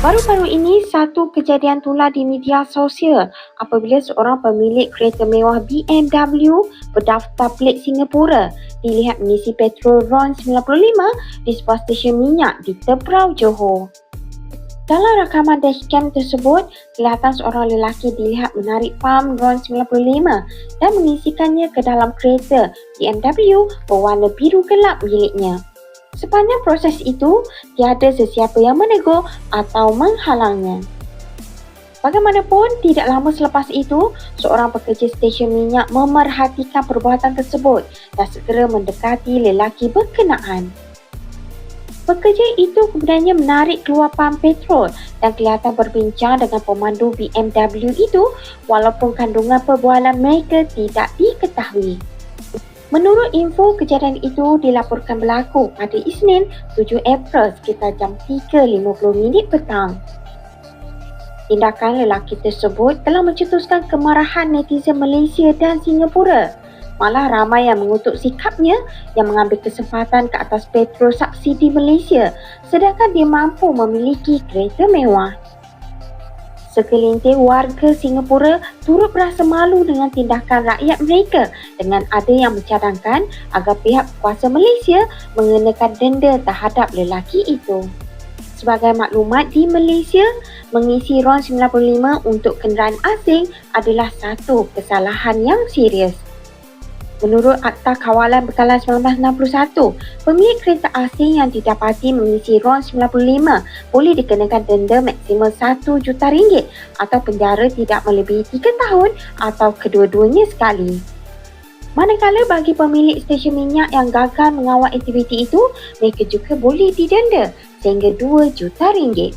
Baru-baru ini, satu kejadian tular di media sosial apabila seorang pemilik kereta mewah BMW berdaftar pelik Singapura dilihat mengisi petrol RON 95 di sebuah stesen minyak di Tebrau, Johor. Dalam rakaman dashcam tersebut, kelihatan seorang lelaki dilihat menarik pam RON 95 dan mengisikannya ke dalam kereta BMW berwarna biru gelap miliknya. Sepanjang proses itu, tiada sesiapa yang menegur atau menghalangnya. Bagaimanapun, tidak lama selepas itu, seorang pekerja stesen minyak memerhatikan perbuatan tersebut dan segera mendekati lelaki berkenaan. Pekerja itu kemudiannya menarik keluar pam petrol dan kelihatan berbincang dengan pemandu BMW itu walaupun kandungan perbualan mereka tidak diketahui. Menurut info, kejadian itu dilaporkan berlaku pada Isnin 7 April sekitar jam 3.50 petang. Tindakan lelaki tersebut telah mencetuskan kemarahan netizen Malaysia dan Singapura. Malah ramai yang mengutuk sikapnya yang mengambil kesempatan ke atas petrol subsidi Malaysia sedangkan dia mampu memiliki kereta mewah. Segelintir warga Singapura turut berasa malu dengan tindakan rakyat mereka dengan ada yang mencadangkan agar pihak kuasa Malaysia mengenakan denda terhadap lelaki itu. Sebagai maklumat, di Malaysia, mengisi RON 95 untuk kenderaan asing adalah satu kesalahan yang serius. Menurut Akta Kawalan Bekalan 1961, pemilik kereta asing yang didapati mengisi RON 95 boleh dikenakan denda maksimal 1 juta ringgit atau penjara tidak melebihi 3 tahun atau kedua-duanya sekali. Manakala bagi pemilik stesen minyak yang gagal mengawal aktiviti itu, mereka juga boleh didenda sehingga 2 juta ringgit.